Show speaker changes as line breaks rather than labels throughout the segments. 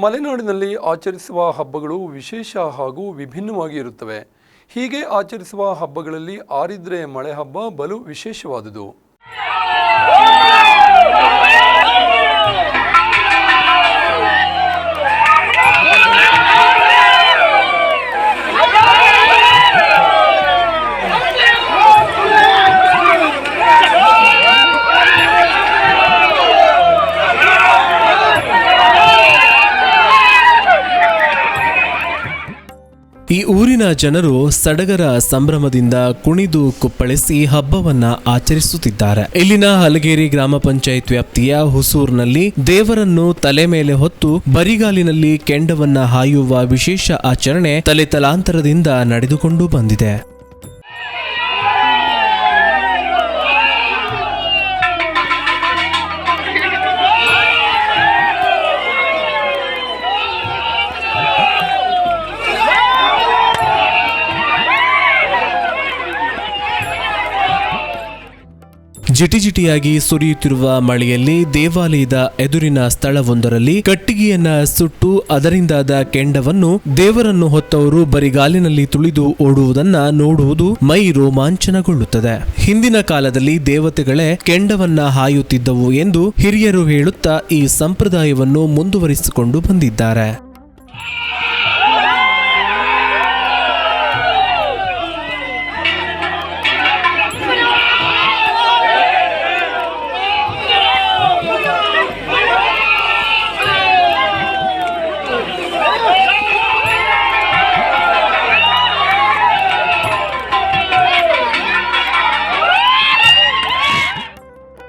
ಮಲೆನಾಡಿನಲ್ಲಿ ಆಚರಿಸುವ ಹಬ್ಬಗಳು ವಿಶೇಷ ಹಾಗೂ ವಿಭಿನ್ನವಾಗಿ ಇರುತ್ತವೆ. ಹೀಗೆ ಆಚರಿಸುವ ಹಬ್ಬಗಳಲ್ಲಿ ಆರಿದ್ರೆ ಮಳೆ ಹಬ್ಬ ಬಲು ವಿಶೇಷವಾದುದು.
ಈ ಊರಿನ ಜನರು ಸಡಗರ ಸಂಭ್ರಮದಿಂದ ಕುಣಿದು ಕುಪ್ಪಳಿಸಿ ಹಬ್ಬವನ್ನ ಆಚರಿಸುತ್ತಿದ್ದಾರೆ. ಇಲ್ಲಿನ ಹಲಗೇರಿ ಗ್ರಾಮ ಪಂಚಾಯತ್ ವ್ಯಾಪ್ತಿಯ ಹುಸೂರ್ನಲ್ಲಿ ದೇವರನ್ನು ತಲೆ ಮೇಲೆ ಹೊತ್ತು ಬರಿಗಾಲಿನಲ್ಲಿ ಕೆಂಡವನ್ನ ಹಾಯುವ ವಿಶೇಷ ಆಚರಣೆ ತಲೆ ತಲಾಂತರದಿಂದ ನಡೆದುಕೊಂಡು ಬಂದಿದೆ. ಜಿಟಿಜಿಟಿಯಾಗಿ ಸುರಿಯುತ್ತಿರುವ ಮಳೆಯಲ್ಲಿ ದೇವಾಲಯದ ಎದುರಿನ ಸ್ಥಳವೊಂದರಲ್ಲಿ ಕಟ್ಟಿಗೆಯನ್ನ ಸುಟ್ಟು ಅದರಿಂದಾದ ಕೆಂಡವನ್ನು ದೇವರನ್ನು ಹೊತ್ತವರು ಬರಿಗಾಲಿನಲ್ಲಿ ತುಳಿದು ಓಡುವುದನ್ನ ನೋಡುವುದು ಮೈ ರೋಮಾಂಚನಗೊಳ್ಳುತ್ತದೆ ಹಿಂದಿನ ಕಾಲದಲ್ಲಿ ದೇವತೆಗಳೇ ಕೆಂಡವನ್ನ ಹಾಯುತ್ತಿದ್ದವು ಎಂದು ಹಿರಿಯರು ಹೇಳುತ್ತಾ ಈ ಸಂಪ್ರದಾಯವನ್ನು ಮುಂದುವರಿಸಿಕೊಂಡು ಬಂದಿದ್ದಾರೆ.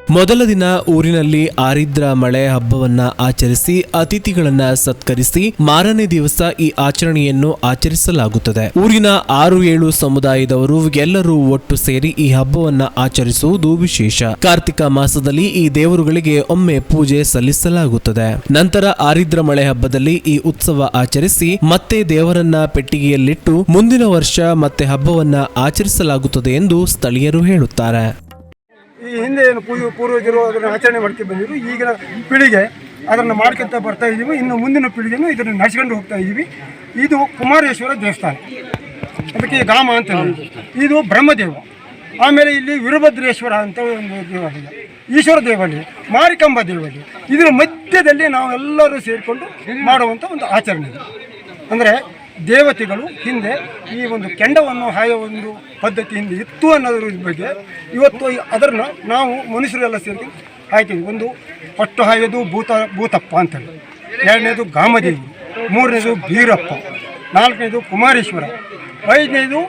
ಮೊದಲ ದಿನ ಊರಿನಲ್ಲಿ ಆರಿದ್ರ ಮಳೆ ಹಬ್ಬವನ್ನ ಆಚರಿಸಿ, ಅತಿಥಿಗಳನ್ನ ಸತ್ಕರಿಸಿ, ಮಾರನೇ ದಿವಸ ಈ ಆಚರಣೆಯನ್ನು ಆಚರಿಸಲಾಗುತ್ತದೆ. ಊರಿನ ಆರು ಏಳು ಸಮುದಾಯದವರು ಎಲ್ಲರೂ ಒಟ್ಟು ಸೇರಿ ಈ ಹಬ್ಬವನ್ನ ಆಚರಿಸುವುದು ವಿಶೇಷ. ಕಾರ್ತಿಕ ಮಾಸದಲ್ಲಿ ಈ ದೇವರುಗಳಿಗೆ ಒಮ್ಮೆ ಪೂಜೆ ಸಲ್ಲಿಸಲಾಗುತ್ತದೆ. ನಂತರ ಆರಿದ್ರ ಮಳೆ ಹಬ್ಬದಲ್ಲಿ ಈ ಉತ್ಸವ ಆಚರಿಸಿ, ಮತ್ತೆ ದೇವರನ್ನ ಪೆಟ್ಟಿಗೆಯಲ್ಲಿಟ್ಟು ಮುಂದಿನ ವರ್ಷ ಮತ್ತೆ ಹಬ್ಬವನ್ನ ಆಚರಿಸಲಾಗುತ್ತದೆ ಎಂದು ಸ್ಥಳೀಯರು ಹೇಳುತ್ತಾರೆ.
ಈ ಹಿಂದೆ ಏನು ಪೂರ್ವ ಪೂರ್ವಜರು ಅದನ್ನು ಆಚರಣೆ ಮಾಡ್ಕೊಂಡು ಬಂದಿದ್ರು. ಈಗಿನ ಪೀಳಿಗೆ ಅದನ್ನು ಮಾಡ್ಕೊಂತ ಬರ್ತಾ ಇದ್ದೀವಿ. ಇನ್ನು ಮುಂದಿನ ಪೀಳಿಗೆನೂ ಇದನ್ನು ನಡೆಸ್ಕೊಂಡು ಹೋಗ್ತಾ ಇದ್ದೀವಿ. ಇದು ಕುಮಾರೇಶ್ವರ ದೇವಸ್ಥಾನ. ಅದಕ್ಕೆ ಗಾಮ ಅಂತ. ಇದು ಬ್ರಹ್ಮದೇವ. ಆಮೇಲೆ ಇಲ್ಲಿ ವೀರಭದ್ರೇಶ್ವರ ಅಂತ ಒಂದು ದೇವಾಲಯ. ಈಶ್ವರ ದೇವಾಲಯ, ಮಾರಿಕಾಂಬ ದೇವಾಲಯ. ಇದರ ಮಧ್ಯದಲ್ಲಿ ನಾವೆಲ್ಲರೂ ಸೇರಿಕೊಂಡು ಮಾಡುವಂಥ ಒಂದು ಆಚರಣೆ ಇದೆ. ಅಂದರೆ ದೇವತೆಗಳು ಹಿಂದೆ ಈ ಒಂದು ಕೆಂಡವನ್ನು ಹಾಯೋ ಒಂದು ಪದ್ಧತಿ ಹಿಂದೆ ಇತ್ತು ಅನ್ನೋದ್ರ ಬಗ್ಗೆ ಇವತ್ತು ಅದನ್ನು ನಾವು ಮನುಷ್ಯರೆಲ್ಲ ಸೇರಿ ಹಾಯ್ತೀವಿ. ಒಂದು ಪಟ್ಟು ಹಾಯೋದು ಭೂತ, ಭೂತಪ್ಪ ಅಂತೇಳಿ. ಎರಡನೇದು ಗಾಮದೇವಿ, ಮೂರನೇದು ಬೀರಪ್ಪ ನಾಲ್ಕನೇದು ಕುಮಾರೇಶ್ವರ, ಐದನೇದು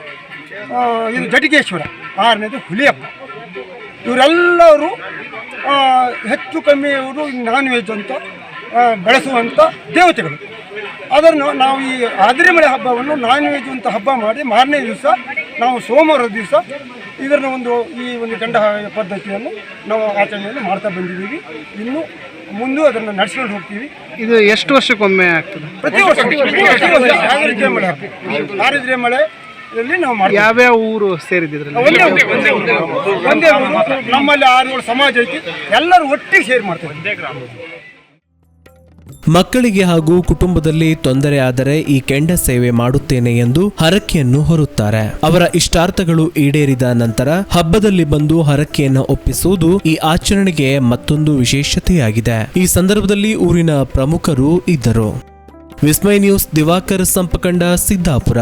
ಇದು ಜಟಿಕೇಶ್ವರ, ಆರನೇದು ಹುಲಿಯಪ್ಪ. ಇವರೆಲ್ಲರೂ ಹೆಚ್ಚು ಕಮ್ಮಿ ಅವರು ನಾನ್ ವೆಜ್ ಅಂತ ಬೆಳೆಸುವಂಥ ದೇವತೆಗಳು. ಅದನ್ನು ನಾವು ಈ ಆದಿರೆಮಳೆ ಹಬ್ಬವನ್ನು ನಾನ್ ವೆಜ್ ಅಂತ ಹಬ್ಬ ಮಾಡಿ ಮಾರನೇ ದಿವಸ ನಾವು ಸೋಮವಾರ ದಿವಸ ಇದರ ಒಂದು ಈ ಒಂದು ಗಂಡ ಪದ್ಧತಿಯನ್ನು ನಾವು ಆಚರಣೆಯನ್ನು ಮಾಡ್ತಾ ಬಂದಿದ್ದೀವಿ. ಇನ್ನು ಮುಂದೆ ಅದನ್ನು ನಡೆಸ್ಕೊಂಡು ಹೋಗ್ತೀವಿ.
ಇದು ಎಷ್ಟು ವರ್ಷಕ್ಕೊಮ್ಮೆ ಆಗ್ತದೆ?
ಪ್ರತಿ ವರ್ಷ ಆರಿದ್ರೆ ಮಳೆ ಆದಿರೆ ಮಳೆಯಲ್ಲಿ ನಾವು
ಯಾವ್ಯಾವ ಊರು ಸೇರಿದ್ರೆ
ಒಂದೇ ಊರು. ಒಂದೇ. ನಮ್ಮಲ್ಲಿ ಆರು ಏಳು ಸಮಾಜ ಐತಿ. ಎಲ್ಲರೂ ಒಟ್ಟಿಗೆ ಸೇರಿ ಮಾಡ್ತಾರೆ
ಮಕ್ಕಳಿಗೆ ಹಾಗೂ ಕುಟುಂಬದಲ್ಲಿ ತೊಂದರೆ ಆದರೆ ಈ ಕೆಂಡ ಸೇವೆ ಮಾಡುತ್ತೇನೆ ಎಂದು ಹರಕೆಯನ್ನು ಹೊರುತ್ತಾರೆ. ಅವರ ಇಷ್ಟಾರ್ಥಗಳು ಈಡೇರಿದ ನಂತರ ಹಬ್ಬದಲ್ಲಿ ಬಂದು ಹರಕೆಯನ್ನು ಒಪ್ಪಿಸುವುದು ಈ ಆಚರಣೆಗೆ ಮತ್ತೊಂದು ವಿಶೇಷತೆಯಾಗಿದೆ. ಈ ಸಂದರ್ಭದಲ್ಲಿ ಊರಿನ ಪ್ರಮುಖರು ಇದ್ದರು. ವಿಸ್ಮಯ ನ್ಯೂಸ್ ದಿವಾಕರ್ ಸಂಪಕಂಡ ಸಿದ್ದಾಪುರ.